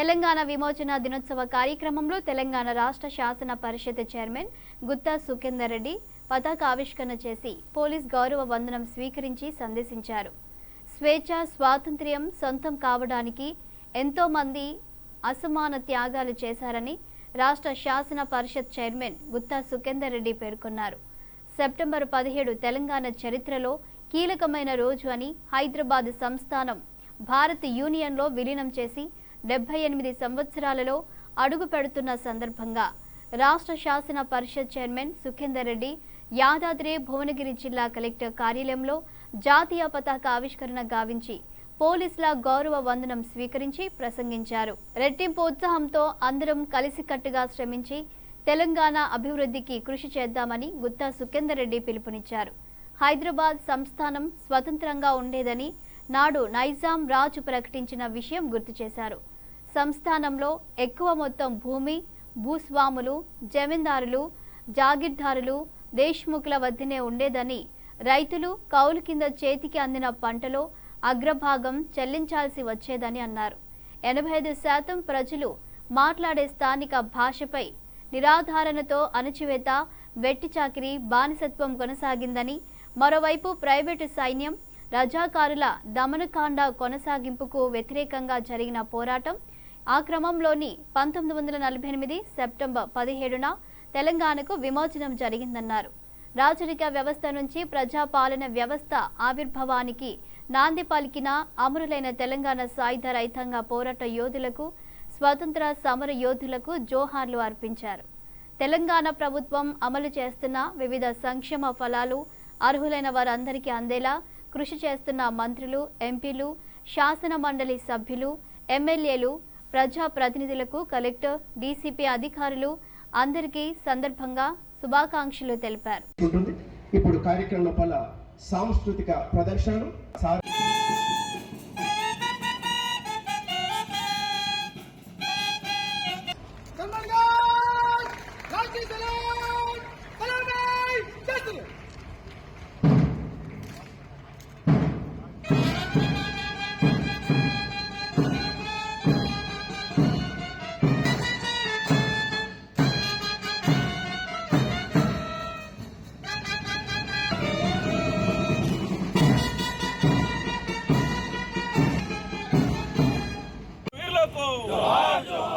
తెలంగాణ విమోచన దినోత్సవ కార్యక్రమంలో తెలంగాణ రాష్ట్ర శాసన పరిషత్ చైర్మన్ గుత్తా సుఖేందర్ రెడ్డి పతాక ఆవిష్కరణ చేసి పోలీస్ గౌరవ వందనం స్వీకరించి సందేశించారు. స్వేచ్ఛ స్వాతంత్ర్యం సొంతం కావడానికి ఎంతోమంది అసమాన త్యాగాలు చేశారని రాష్ట్ర శాసన పరిషత్ చైర్మన్ గుత్తా సుఖేందర్ రెడ్డి పేర్కొన్నారు. సెప్టెంబర్ పదిహేడు తెలంగాణ చరిత్రలో కీలకమైన రోజు అని హైదరాబాద్ సంస్థానం భారత్ యూనియన్లో విలీనం చేసి డెబ్బై ఎనిమిది సంవత్సరాలలో అడుగు పెడుతున్న సందర్భంగా రాష్ట్ర శాసన పరిషత్ చైర్మన్ సుఖేందర్ రెడ్డి యాదాద్రి భువనగిరి జిల్లా కలెక్టర్ కార్యాలయంలో జాతీయ పతాక ఆవిష్కరణ గావించి పోలీసుల గౌరవ వందనం స్వీకరించి ప్రసంగించారు. రెట్టింపు ఉత్సాహంతో అందరం కలిసికట్టుగా శ్రమించి తెలంగాణ అభివృద్ధికి కృషి చేద్దామని గుత్తా సుఖేందర్ రెడ్డి పిలుపునిచ్చారు. హైదరాబాద్ సంస్థానం స్వతంత్రంగా ఉండేదని నాడు నైజాం రాజు ప్రకటించిన విషయం గుర్తు చేశారు. సంస్థానంలో ఎక్కువ మొత్తం భూమి భూస్వాములు జమీందారులు జాగీర్దారులు దేశ్ముఖుల వద్దనే ఉండేదని రైతులు కౌలు కింద చేతికి అందిన పంటలో అగ్రభాగం చెల్లించాల్సి వచ్చేదని అన్నారు. ఎనభై ఐదు శాతం ప్రజలు మాట్లాడే స్థానిక భాషపై నిరాధారణతో అణచివేత వెట్టి చాకిరి బానిసత్వం కొనసాగిందని మరోవైపు ప్రైవేటు సైన్యం రజాకారుల దమనకాండ కొనసాగింపుకు వ్యతిరేకంగా జరిగిన పోరాటం ఆ క్రమంలోని పంతొమ్మిది వందల నలభై ఎనిమిది సెప్టెంబర్ పదిహేడున తెలంగాణకు విమోచనం జరిగిందన్నారు. రాజరిక వ్యవస్థ నుంచి ప్రజాపాలన వ్యవస్థ ఆవిర్భావానికి నాంది పలికిన అమరులైన తెలంగాణ సాయుధ రైతాంగ పోరాట యోధులకు స్వతంత్ర సమర యోధులకు జోహార్లు అర్పించారు. తెలంగాణ ప్రభుత్వం అమలు చేస్తున్న వివిధ సంక్షేమ ఫలాలు అర్హులైన వారందరికీ అందేలా కృషి చేస్తున్న మంత్రులు ఎంపీలు శాసన మండలి సభ్యులు ఎమ్మెల్యేలు ప్రజాప్రతినిధులకు కలెక్టర్ డీసీపీ అధికారులు అందరికీ సందర్భంగా శుభాకాంక్షలు తెలిపారు. ఇప్పుడు కార్యక్రమం పల సాంస్కృతిక ప్రదర్శనలు Globo! Jorge, Jorge!